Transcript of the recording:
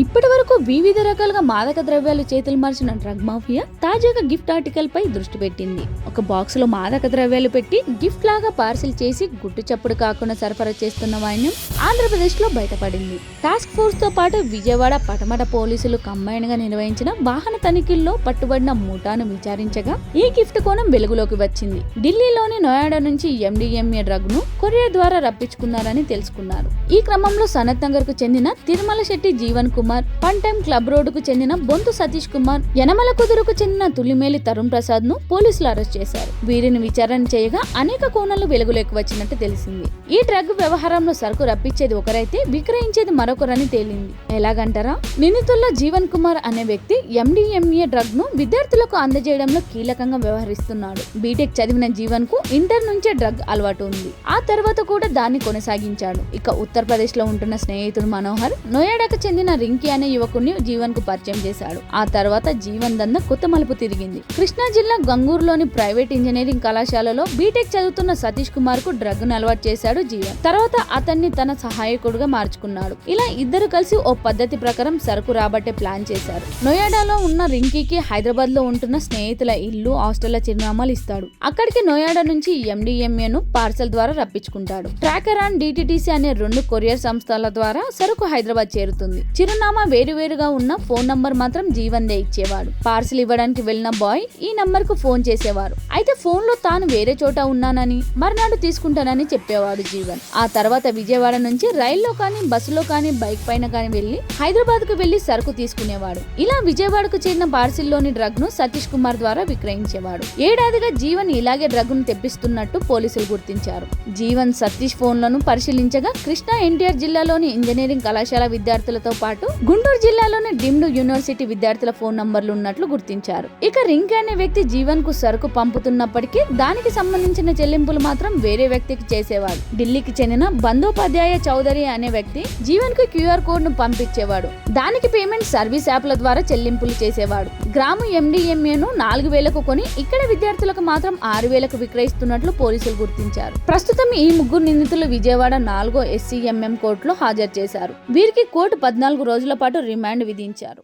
ఇప్పటి వరకు వివిధ రకాలుగా మాదక ద్రవ్యాలు చేతులు మార్చిన డ్రగ్ మాఫియా తాజాగా గిఫ్ట్ ఆర్టికల్ పై దృష్టి పెట్టింది. ఒక బాక్స్లో మాదక ద్రవ్యాలు పెట్టి గిఫ్ట్ లాగా పార్సిల్ చేసి గుట్టు చప్పుడు కాకుండా సరఫరా చేస్తున్న వాణ్యం ఆంధ్రప్రదేశ్లో బయటపడింది. టాస్క్ ఫోర్స్తో పాటు విజయవాడ పటమట పోలీసులు కంబైన్గా నిర్వహించిన వాహన తనిఖీల్లో పట్టుబడిన ముఠాను విచారించగా ఈ గిఫ్ట్ కోణం వెలుగులోకి వచ్చింది. ఢిల్లీలోని నోయాడా నుంచి ఎండిఎంఏ డ్రగ్ను కొరియర్ ద్వారా రప్పించుకున్నారని తెలుసుకున్నారు. ఈ క్రమంలో సనత్ నగర్కు చెందిన తిరుమల శెట్టి జీవన్ కుమార్ పన్ టైమ్ క్లబ్ రోడ్డుకు చెందిన బొంతు సతీష్ కుమార్ యనమల కుదురుకు చెందిన తులిమేలి తరుణ్ ప్రసాద్ను పోలీసులు అరెస్ట్ చేశారు. వీరిని విచారణ చేయగా అనేక కోణాలు వెలుగులోకి వచ్చినట్టు తెలిసింది. ఈ డ్రగ్ వ్యవహారంలో సరుకు రప్పించేది ఒకరైతే విక్రయించేది మరొకరని తేలింది. ఎలాగంటారా? నిందితుల్లో జీవన్ కుమార్ అనే వ్యక్తి ఎండిఎంఏ డ్రగ్ను విద్యార్థులకు అందజేయడంలో కీలకంగా వ్యవహరిస్తున్నాడు. బీటెక్ చదివిన జీవన్కు ఇంటర్ నుంచే డ్రగ్ అలవాటు ఉంది. ఆ తర్వాత కూడా దాన్ని కొనసాగించాడు. ఇక ఉత్తరప్రదేశ్లో ఉంటున్న స్నేహితుడు మనోహర్ నోయాడాకు చెందిన రింగ్ వెంకీ అనే యువకుడిని జీవన్కు పరిచయం చేశాడు. ఆ తర్వాత జీవన్ దంద కొత్త మలుపు తిరిగింది. కృష్ణా జిల్లా గంగూరులోని ప్రైవేట్ ఇంజనీరింగ్ కళాశాలలో బీటెక్ చదువుతున్న సతీష్ కుమార్కు డ్రగ్ అలవాటు చేశాడు జీవన్. తర్వాత అతన్ని తన సహాయకుడుగా మార్చుకున్నాడు. ఇలా ఇద్దరు కలిసి ఓ పద్ధతి ప్రకారం సరుకు రాబట్టే ప్లాన్ చేశారు. నోయాడాలో ఉన్న రింకీకి హైదరాబాద్లో ఉంటున్న స్నేహితుల ఇల్లు హాస్టల్ల చిరునామాలు ఇస్తాడు. అక్కడికి నోయాడా నుంచి ఎండిఎంఏను పార్సల్ ద్వారా రప్పించుకుంటాడు. ట్రాకర్ అండ్ డిటిటిసి అనే రెండు కొరియర్ సంస్థల ద్వారా సరుకు హైదరాబాద్ చేరుతుంది. చిరునామా వేరువేరుగా ఉన్న ఫోన్ నంబర్ మాత్రం జీవన్దే ఇచ్చేవాడు. పార్సిల్ ఇవ్వడానికి వెళ్ళిన బాయ్ ఈ నంబర్కు ఫోన్ చేసేవారు. అయితే ఫోన్లో తాను వేరే చోట ఉన్నానని మర్నాడు తీసుకుంటానని చెప్పేవాడు జీవన్. ఆ తర్వాత విజయవాడ నుంచి రైల్లో కానీ బస్సులో కానీ బైక్ పైన కానీ వెళ్ళి హైదరాబాద్కు వెళ్ళి సరుకు తీసుకునేవాడు. ఇలా విజయవాడకు చేరిన పార్సిల్లోని డ్రగ్ను సతీష్ కుమార్ ద్వారా విక్రయించేవాడు. ఏడాదిగా జీవన్ ఇలాగే డ్రగ్ను తెప్పిస్తున్నట్టు పోలీసులు గుర్తించారు. జీవన్ సతీష్ ఫోన్లను పరిశీలించగా కృష్ణా ఎన్టీఆర్ జిల్లాలోని ఇంజనీరింగ్ కళాశాల విద్యార్థులతో పాటు గుంటూరు జిల్లాలోని డిమ్డ్ యూనివర్సిటీ విద్యార్థుల ఫోన్ నంబర్లు ఉన్నట్లు గుర్తించారు. ఇక రింక్ అనే వ్యక్తి జీవన్కు సరుకు పంపుతున్నప్పటికీ దానికి సంబంధించిన చెల్లింపులు మాత్రం వేరే వ్యక్తికి చేసేవాడు. ఢిల్లీకి చెందిన బందోపాధ్యాయ చౌదరి అనే వ్యక్తి జీవన్కు క్యూఆర్ కోడ్ను పంపించేవాడు. దానికి పేమెంట్ సర్వీస్ యాప్ల ద్వారా చెల్లింపులు చేసేవాడు. గ్రాము ఎండిఎంఏను నాలుగు వేలకు కొని ఇక్కడ విద్యార్థులకు మాత్రం ఆరు వేలకు విక్రయిస్తున్నట్లు పోలీసులు గుర్తించారు. ప్రస్తుతం ఈ ముగ్గురు నిందితులు విజయవాడ నాలుగో ఎస్సీఎంఎం కోర్టులో హాజరు చేశారు. వీరికి కోర్టు పద్నాలుగు రోజుల పాటు రిమాండ్ విధించారు.